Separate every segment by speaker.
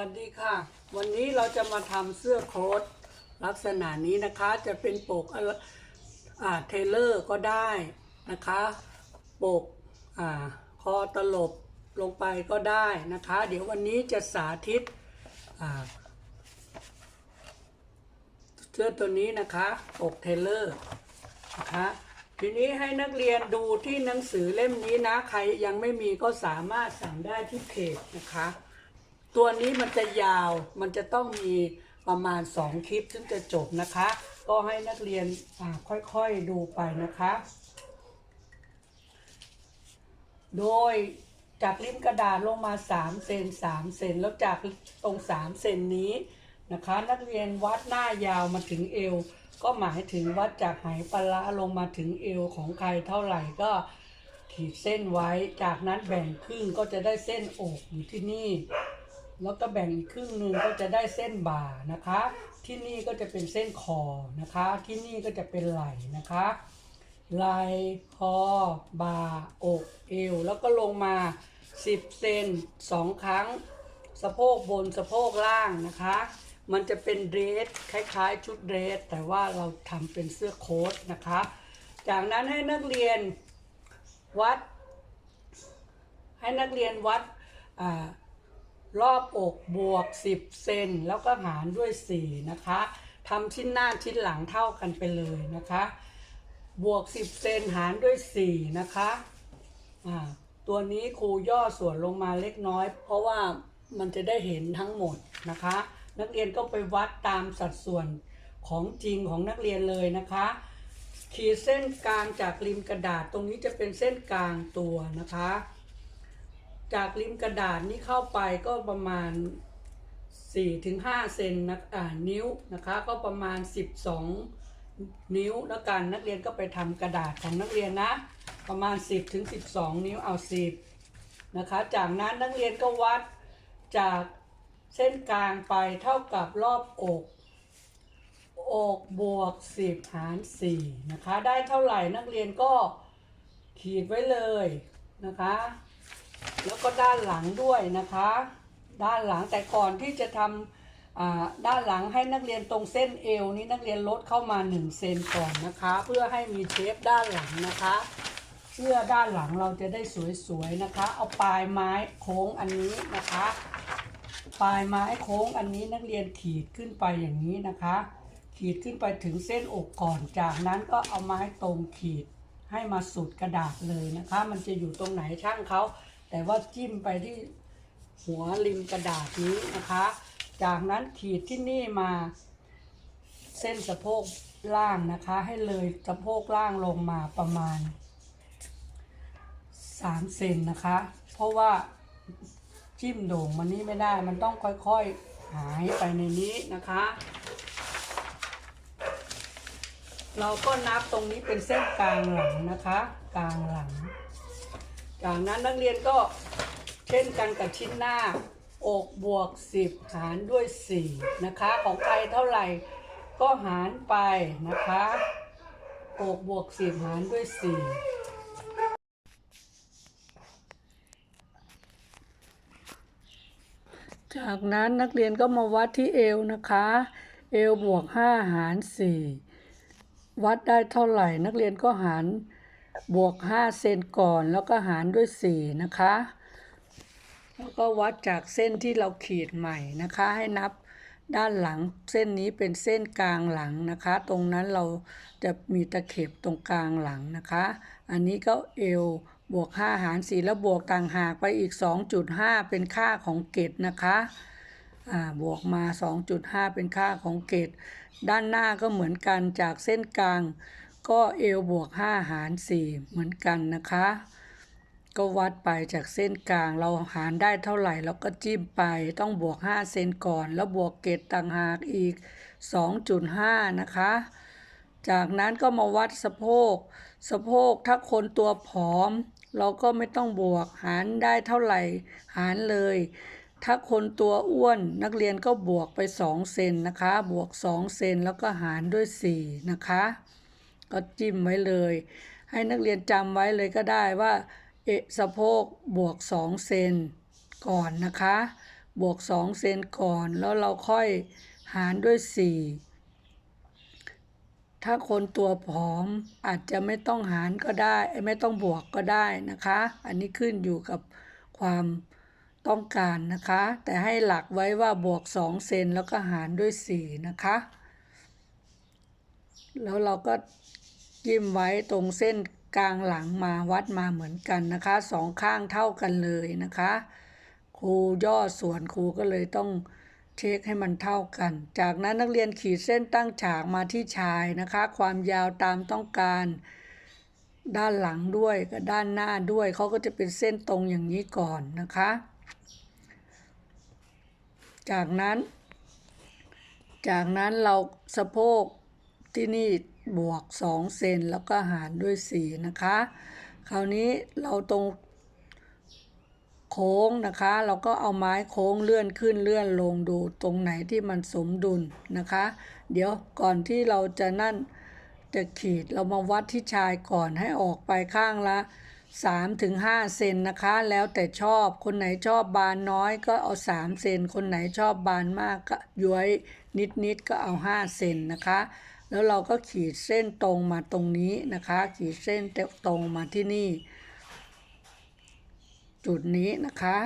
Speaker 1: สวัสดีค่ะ วันนี้เราจะมาทำเสื้อโค้ทลักษณะนี้นะคะจะเป็นปกอะไรอ่าเทเลอร์ก็ได้นะคะ ปกอ่าคอตลบลงไปก็ได้นะคะ เดี๋ยววันนี้จะสาธิตอ่าเสื้อตัวนี้นะคะปกเทเลอร์นะคะทีนี้ให้นักเรียนดูที่หนังสือเล่มนี้นะ ใครยังไม่มีก็สามารถสั่งได้ที่เพจนะคะ ตัวนี้มันจะยาว มันจะต้องมีประมาณ 2 คลิปถึงจะจบนะคะ ก็ให้นักเรียนค่อยๆดูไปนะคะ โดยจากริมกระดาษลงมา 3 เซน3 เซนแล้วจากตรง 3 เซนนี้นะคะ นักเรียนวัดหน้ายาวมาถึงเอว ก็หมายถึงวัดจากไหปลาร้าลงมาถึงเอวของใครเท่าไหร่ก็ขีดเส้นไว้ จากนั้นแบ่งครึ่งก็จะได้เส้นอกอยู่ที่นี่ แล้วก็แบ่งอีกครึ่งหนึ่งก็จะได้เส้นบ่านะคะ ที่นี่ก็จะเป็นเส้นคอนะคะ ที่นี่ก็จะเป็นไหล่นะคะไหล่คอบ่าอกเอวแล้วก็ลงมา 10 เซน2 ครั้ง สะโพกบนสะโพกล่างนะคะ มันจะเป็นเดรสคล้ายๆ ชุดเดรสแต่ว่าเราทำเป็นเสื้อโค้ทนะคะ จากนั้นให้นักเรียนวัด ให้นักเรียนวัดอ่า รอบอกบวก 10 เซนแล้วก็หารด้วย 4 นะคะทำชิ้นหน้าชิ้นหลังเท่ากันไปเลยนะคะ บวก 10 เซนหารด้วย 4 นะคะอ่าตัวนี้ครูย่อส่วนลงมาเล็กน้อย เพราะว่ามันจะได้เห็นทั้งหมดนะคะ นักเรียนก็ไปวัดตามสัดส่วนของจริงของนักเรียนเลยนะคะ ขีดเส้นกลางจากริมกระดาษตรงนี้จะเป็นเส้นกลางตัวนะคะ จากริมกระดาษนี้เข้าไปก็ประมาณ 4-5 เซนนะอ่านิ้วนะคะ ก็ประมาณ 12 นิ้วแล้วกันนักเรียนก็ไปทำกระดาษของนักเรียนนะ ประมาณ 10-12 นิ้วเอา 10 นะคะ จากนั้นนักเรียนก็วัดจากเส้นกลางไปเท่ากับรอบอกอกบวก 10 หาร4นะคะ ได้เท่าไหร่นักเรียนก็ขีดไว้เลยนะคะ แล้วก็ด้านหลังด้วยนะคะ ด้านหลังแต่ก่อนที่จะทำด้านหลังให้นักเรียนตรงเส้นเอวนี้นักเรียนลดเข้ามา1เซนก่อนนะคะ เพื่อให้มีเชฟด้านหลังนะคะเสื้อด้านหลังเราจะได้สวยๆนะคะ เอาปลายไม้โค้งอันนี้นะคะ ปลายไม้โค้งอันนี้นักเรียนขีดขึ้นไปอย่างนี้นะคะ ขีดขึ้นไปถึงเส้นอกก่อนจากนั้นก็เอาไม้ตรงขีดให้มาสุดกระดาษเลยนะคะ มันจะอยู่ตรงไหนช่างเขา แต่ว่าจิ้มไปที่หัวริมกระดาษนี้นะคะ จากนั้นขีดที่นี่มาเส้นสะโพกล่างนะคะ ให้เลยสะโพกล่างลงมาประมาณ3เซนนะคะ เพราะว่าจิ้มโด่งมันนี่ไม่ได้ มันต้องค่อยๆหายไปในนี้นะคะ เราก็นับตรงนี้เป็นเส้นกลางหลังนะคะ กลางหลัง จากนั้นนักเรียนก็เช่นกันกับชิ้นหน้า อกบวก 10 หารด้วย 4 นะคะ ของใครเท่าไหร่ก็หารไปนะคะ อกบวก 10 หารด้วย 4จากนั้นนักเรียนก็มาวัดที่เอวนะคะ เอวบวก 5 หาร 4 วัดได้เท่าไหร่ นักเรียนก็หาร บวก 5 เซนก่อนแล้วก็หารด้วย 4 นะคะ แล้วก็วัดจากเส้นที่เราขีดใหม่นะคะ ให้นับด้านหลังเส้นนี้เป็นเส้นกลางหลังนะคะ ตรงนั้นเราจะมีตะเข็บตรงกลางหลังนะคะ อันนี้ก็เอวบวก 5 หาร 4 แล้วบวกต่างหากไปอีก 2.5 เป็นค่าของเกตนะคะบวกมา 2.5 เป็นค่าของเกตด้านหน้าก็เหมือนกันจากเส้นกลาง ก็เอวบวก5หาร 4 เหมือนกันนะคะ ก็วัดไปจากเส้นกลางเราหารได้เท่าไหร่เราก็จิ้มไปต้องบวก 5 เซนก่อน แล้วบวกเกตต่างหากอีก 2.5 นะคะ จากนั้นก็มาวัดสะโพก สะโพกถ้าคนตัวผอม เราก็ไม่ต้องบวกหารได้เท่าไหร่หารเลยถ้าคนตัวอ้วนนักเรียนก็บวกไป 2 เซนนะคะ บวก 2 เซนแล้วก็หารด้วย 4 นะคะ ก็จิ้มไว้เลย ให้นักเรียนจำไว้เลยก็ได้ว่าเอะสะโพกบวก 2 เซนก่อนนะคะ บวกสองเซนก่อนแล้วเราค่อยหารด้วยสี่ถ้าคนตัวผอมอาจจะไม่ต้องหารก็ได้ ไม่ต้องบวกก็ได้นะคะ อันนี้ขึ้นอยู่กับความต้องการนะคะ แต่ให้หลักไว้ว่าบวกสองเซนแล้วก็หารด้วยสี่นะคะ แล้วเราก็ จิ้มไว้ตรงเส้นกลางหลังมาวัดมาเหมือนกันนะคะสองข้างเท่ากันเลยนะคะ ครูย่อส่วนครูก็เลยต้องเช็คให้มันเท่ากัน จากนั้นนักเรียนขีดเส้นตั้งฉากมาที่ชายนะคะ ความยาวตามต้องการด้านหลังด้วยกับด้านหน้าด้วยเขาก็จะเป็นเส้นตรงอย่างนี้ก่อนนะคะ จากนั้น จากนั้นเราสะโพกที่นี่ บวก 2 เซนแล้วก็หารด้วย 4 นะคะ คราวนี้เราตรงโค้งนะคะ เราก็เอาไม้โค้งเลื่อนขึ้นเลื่อนลงดูตรงไหนที่มันสมดุลนะคะ เดี๋ยวก่อนที่เราจะนั่นจะขีดเรามาวัดที่ชายก่อนให้ออกไปข้างละ 3-5ถึง5เซนนะคะ แล้วแต่ชอบคนไหนชอบบานน้อยก็เอา 3 เซน คนไหนชอบบานมากก็ย้วยนิดๆก็เอา 5 เซนนะคะ แล้วเราก็ขีดเส้นตรงมาตรงนี้นะคะ ขีดเส้นตรงมาที่นี่ จุดนี้นะคะ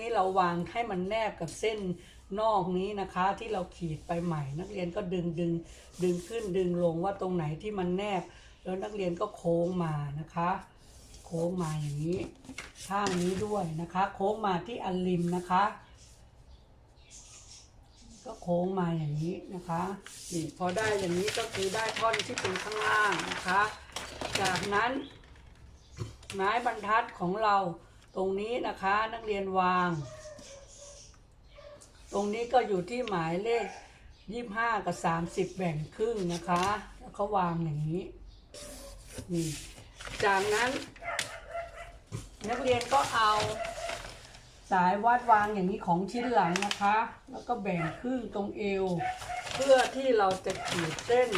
Speaker 1: นี่เราวางให้มันแนบกับเส้นนอกนี้นะคะที่เราขีดไปใหม่ นักเรียนก็ดึงดึงดึงขึ้นดึงลงว่าตรงไหนที่มันแนบ แล้วนักเรียนก็โค้งมานะคะ โค้งมาอย่างนี้ข้างนี้ด้วยนะคะ โค้งมาที่อันริมนะคะ ก็โค้งมาอย่างนี้นะคะนี่พอได้อย่างนี้ก็คือได้ท่อนที่เป็นข้างล่างนะคะ จากนั้นไม้บรรทัดของเราตรงนี้นะคะนักเรียนวาง ตรงนี้ก็อยู่ที่หมายเลขยี่ห้ากับสามสิบแบ่งครึ่งนะคะ แล้วก็วางอย่างนี้นี่จากนั้น นักเรียนก็เอา สายวัดวางอย่างนี้ของชิ้นหลังนะคะ แล้วก็แบ่งครึ่งตรงเอว เพื่อที่เราจะขีดเส้น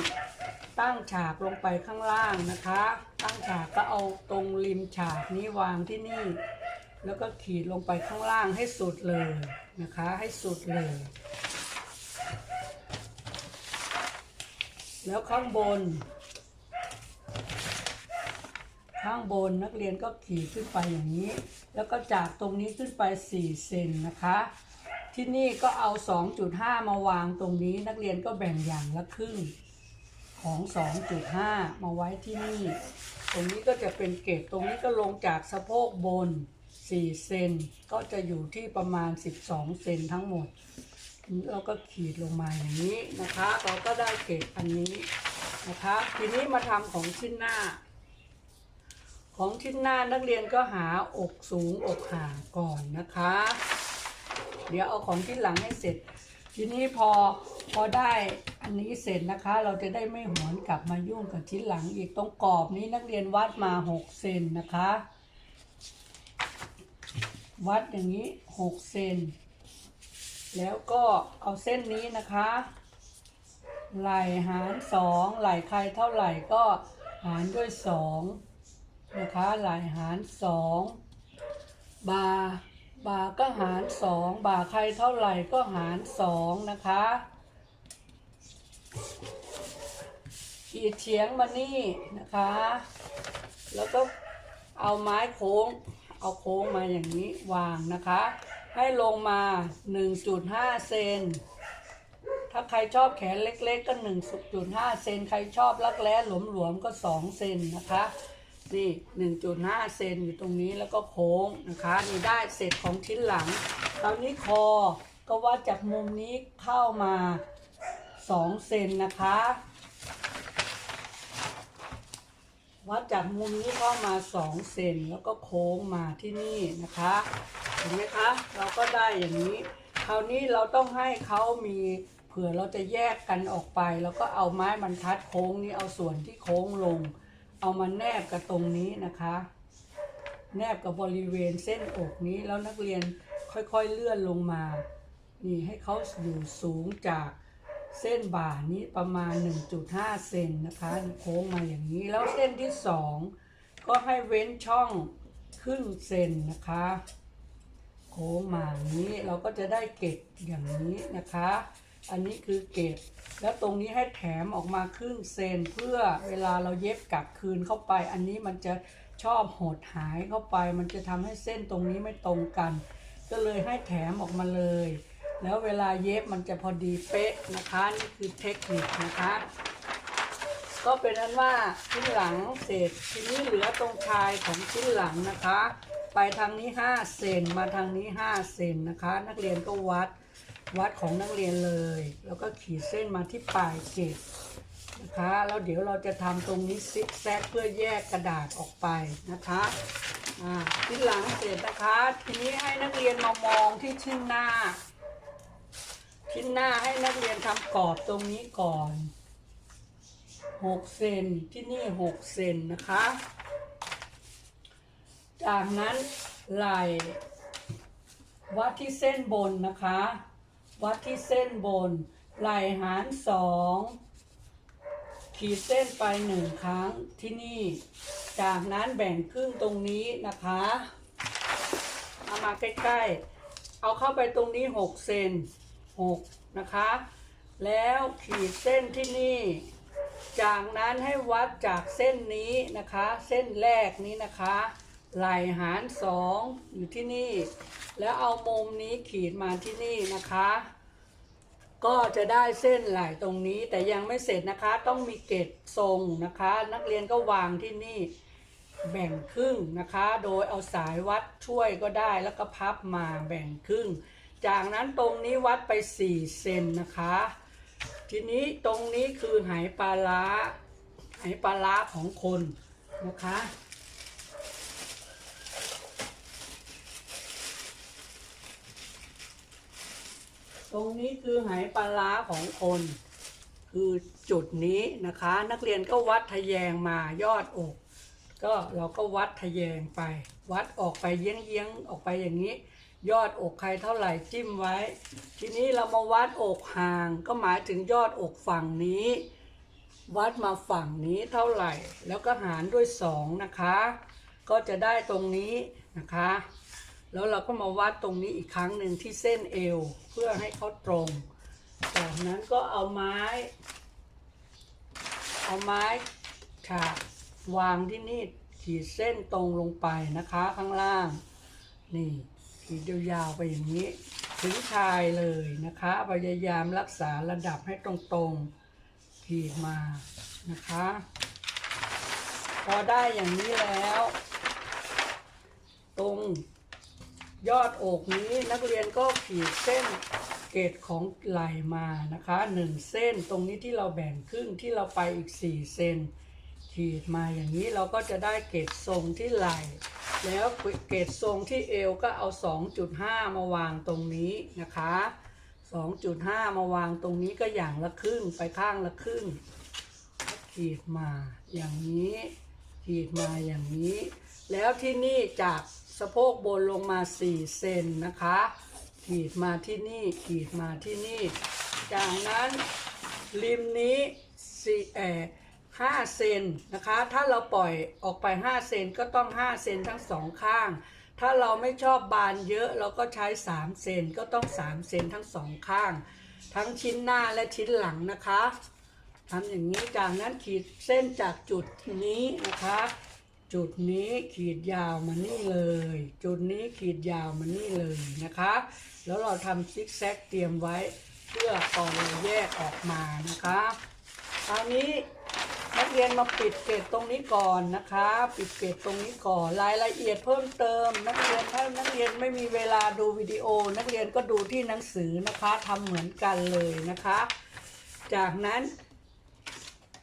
Speaker 1: ตั้งฉากลงไปข้างล่างนะคะ ตั้งฉากก็เอาตรงริมฉากนี้วางที่นี่ แล้วก็ขีดลงไปข้างล่างให้สุดเลยนะคะ ให้สุดเลย แล้วข้างบน ข้างบนนักเรียนก็ขีดขึ้นไปอย่างนี้ แล้วก็จากตรงนี้ขึ้นไป 4 เซนนะคะ ที่นี่ก็เอา 2.5 มาวางตรงนี้ นักเรียนก็แบ่งอย่างละครึ่งของ 2.5 มาไว้ที่นี่ ตรงนี้ก็จะเป็นเกตตรงนี้ก็ลงจากสะโพกบน 4 เซนก็จะอยู่ที่ประมาณ 12 เซนทั้งหมดเราก็ขีดลงมาอย่างนี้นะคะ เราก็ได้เกตอันนี้นะคะ ทีนี้มาทำของชิ้นหน้า ของชิ้นหน้านักเรียนก็หาอกสูงอกห่างก่อนนะคะ เดี๋ยวเอาของชิ้นหลังให้เสร็จ ทีนี้พอพอได้อันนี้เสร็จนะคะ เราจะได้ไม่หวนกลับมายุ่งกับชิ้นหลังอีกตรงกรอบนี้นักเรียนวัดมา6เซนนะคะ วัดอย่างนี้6เซนแล้วก็เอาเส้นนี้นะคะ ไหลหารสองไหลใครเท่าไหร่ก็หารด้วยสอง นะคะไหล่หารสองบาบาก็หารสองบาใครเท่าไหร่ก็หารสองนะคะขีดเฉียงมานี่นะคะ แล้วก็เอาไม้โค้ง เอาโค้งมาอย่างนี้วางนะคะ ให้ลงมา 1.5 เซน ถ้าใครชอบแขนเล็กๆก็ 1.5 เซน ใครชอบลักแร้หลวมๆก็ 2 เซนนะคะ นี่ 1.5 เซนอยู่ตรงนี้แล้วก็โค้งนะคะนี่ได้เสร็จของชิ้นหลัง ตอนนี้คอก็วัดจากมุมนี้เข้ามา 2 เซนนะคะ วัดจากมุมนี้เข้ามา 2 เซนแล้วก็โค้งมาที่นี่นะคะเห็นไหมคะเราก็ได้อย่างนี้ คราวนี้เราต้องให้เขามีเผื่อเราจะแยกกันออกไป แล้วก็เอาไม้บรรทัดโค้งนี้เอาส่วนที่โค้งลง เอามาแนบกับตรงนี้นะคะ แนบกับบริเวณเส้นอกนี้แล้วนักเรียนค่อยๆเลื่อนลงมา นี่ให้เขาอยู่สูงจากเส้นบ่านี้ประมาณ 1.5 เซนนะคะ โค้งมาอย่างนี้แล้วเส้นที่ 2 ก็ให้เว้นช่องครึ่งเซนนะคะ โค้งมาอย่างนี้เราก็จะได้เกล็ดอย่างนี้นะคะ อันนี้คือเกล็ดแล้วตรงนี้ให้แถมออกมาครึ่งเซนเพื่อเวลาเราเย็บกลับคืนเข้าไป อันนี้มันจะชอบหดหายเข้าไป มันจะทำให้เส้นตรงนี้ไม่ตรงกัน ก็เลยให้แถมออกมาเลย แล้วเวลาเย็บมันจะพอดีเป๊ะนะคะนี่คือเทคนิคนะคะก็เป็นอันว่าชิ้นหลังเสร็จทีนี้เหลือตรงชายของชิ้นหลังนะคะ ไปทางนี้ 5 เซนมาทางนี้ 5 เซนนะคะ นักเรียนก็วัด วัดของนักเรียนเลย แล้วก็ขีดเส้นมาที่ปลายเกล็ดนะคะ แล้วเดี๋ยวเราจะทำตรงนี้ซิกแซกเพื่อแยกกระดาษออกไปนะคะอ่าชิ้นหลังเสร็จนะคะ ทีนี้ให้นักเรียนมามองที่ชิ้นหน้า ชิ้นหน้าให้นักเรียนทำกรอบตรงนี้ก่อน6เซนที่นี่6เซนนะคะ จากนั้นไหล่วัดที่เส้นบนนะคะ วัดที่เส้นบน ไหลหารสองขีดเส้นไปหนึ่งครั้งที่นี่ จากนั้นแบ่งครึ่งตรงนี้นะคะเอามาใกล้ๆ เอาเข้าไปตรงนี้6เซน6นะคะ แล้วขีดเส้นที่นี่ จากนั้นให้วัดจากเส้นนี้นะคะ เส้นแรกนี้นะคะ ไหลหารสองอยู่ที่นี่ แล้วเอามุมนี้ขีดมาที่นี่นะคะ ก็จะได้เส้นไหลตรงนี้แต่ยังไม่เสร็จนะคะ ต้องมีเกล็ดทรงนะคะ นักเรียนก็วางที่นี่แบ่งครึ่งนะคะ โดยเอาสายวัดช่วยก็ได้แล้วก็พับมาแบ่งครึ่ง จากนั้นตรงนี้วัดไป4เซนนะคะ ทีนี้ตรงนี้คือไหปลาร้าไหปลาร้าของคนนะคะ ตรงนี้คือไหปลาร้าของคน คือจุดนี้นะคะ นักเรียนก็วัดทะแยงมายอดอก ก็เราก็วัดทะแยงไป วัดออกไปเยี้ยงๆออกไปอย่างนี้ ยอดอกใครเท่าไหร่จิ้มไว้ ทีนี้เรามาวัดอกห่าง ก็หมายถึงยอดอกฝั่งนี้ วัดมาฝั่งนี้เท่าไหร่ แล้วก็หารด้วยสองนะคะ ก็จะได้ตรงนี้นะคะ แล้วเราก็มาวัดตรงนี้อีกครั้งหนึ่งที่เส้นเอว เพื่อให้เขาตรง จากนั้นก็เอาไม้ เอาไม้ฉากวางที่นี่ขีดเส้นตรงลงไปนะคะข้างล่าง นี่ ขีดยาวๆไปอย่างนี้ ถึงชายเลยนะคะ พยายามรักษาระดับให้ตรงๆ ขีดมานะคะ พอได้อย่างนี้แล้ว ตรง ยอดอกนี้นักเรียนก็ขีดเส้นเกตของไหลมานะคะหนึ่งเส้นตรงนี้ที่เราแบ่งครึ่งที่เราไปอีก4เซนขีดมาอย่างนี้เราก็จะได้เกตทรงที่ไหลแล้วเกตทรงที่เอวก็เอา 2.5 มาวางตรงนี้นะคะ 2.5 มาวางตรงนี้ก็อย่างละครึ่งไปข้างละครึ่งขีดมาอย่างนี้ขีดมาอย่างนี้ แล้วที่นี่จากะโพกบนลงมา 4 เซนนะคะ ขีดมาที่นี่ขีดมาที่นี่ จากนั้นริมนี้สี่เออห้าเซนนะคะ ถ้าเราปล่อยออกไป 5 เซนก็ต้อง 5 เซนทั้งสองข้าง ถ้าเราไม่ชอบบานเยอะเราก็ใช้ 3 เซนก็ต้อง 3 เซนทั้งสองข้าง ทั้งชิ้นหน้าและชิ้นหลังนะคะทำอย่างนี้จากนั้นขีดเส้นจากจุดนี้นะคะ จุดนี้ขีดยาวมานี่เลย จุดนี้ขีดยาวมานี่เลยนะคะ แล้วเราทำซิกแซกเตรียมไว้เพื่อตอนเราแยกออกมานะคะคราวนี้นักเรียนมาปิดเกรดตรงนี้ก่อนนะคะ ปิดเกรดตรงนี้ก่อนรายละเอียดเพิ่มเติม นักเรียนถ้านักเรียนไม่มีเวลาดูวิดีโอ นักเรียนก็ดูที่หนังสือนะคะทำเหมือนกันเลยนะคะ จากนั้น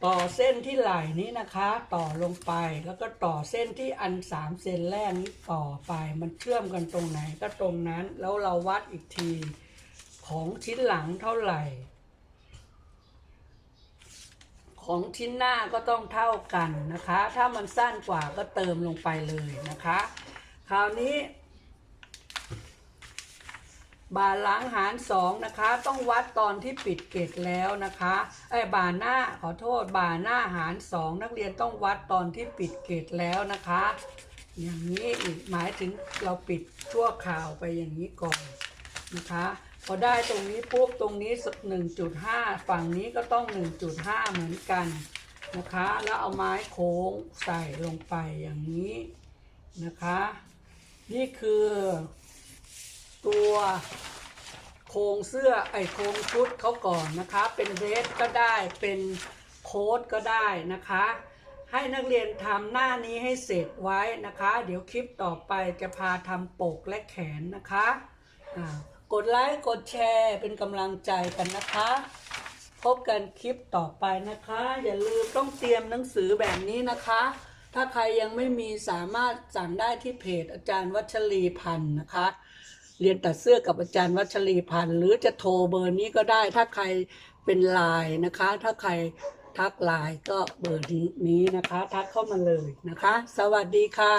Speaker 1: ต่อเส้นที่ไหล่นี้นะคะ ต่อลงไปแล้วก็ต่อเส้นที่อันสามเซนแรกนี้ต่อไป มันเชื่อมกันตรงไหนก็ตรงนั้น แล้วเราวัดอีกทีของชิ้นหลังเท่าไหร่ ของชิ้นหน้าก็ต้องเท่ากันนะคะ ถ้ามันสั้นกว่าก็เติมลงไปเลยนะคะ คราวนี้ บาหลังหารสองนะคะ ต้องวัดตอนที่ปิดเกตแล้วนะคะไอ้บาหน้าขอโทษบาหน้าหารสองนักเรียนต้องวัดตอนที่ปิดเกตแล้วนะคะ อย่างนี้อีกหมายถึงเราปิดชั่วคราวไปอย่างนี้ก่อนนะคะพอได้ตรงนี้ปุ๊บตรงนี้สัก1.5 ฝั่งนี้ก็ต้อง 1.5 เหมือนกันนะคะ แล้วเอาไม้โค้งใส่ลงไปอย่างนี้นะคะ นี่คือ ตัวโครงเสื้อไอโครงชุดเขาก่อนนะคะ เป็นเดรสก็ได้เป็นโค้ทก็ได้นะคะ ให้นักเรียนทำหน้านี้ให้เสร็จไว้นะคะ เดี๋ยวคลิปต่อไปจะพาทำปกและแขนนะคะอ่ากดไลค์กดแชร์เป็นกำลังใจกันนะคะ พบกันคลิปต่อไปนะคะ อย่าลืมต้องเตรียมหนังสือแบบนี้นะคะถ้าใครยังไม่มีสามารถสั่งได้ที่เพจอาจารย์วัชรีพันธ์นะคะ เรียนตัดเสื้อกับอาจารย์วัชรีพันธ์หรือจะโทรเบอร์นี้ก็ได้ ถ้าใครเป็นไลน์นะคะ ถ้าใครทักไลน์ก็เบอร์นี้นะคะ ทักเข้ามาเลยนะคะ สวัสดีค่ะ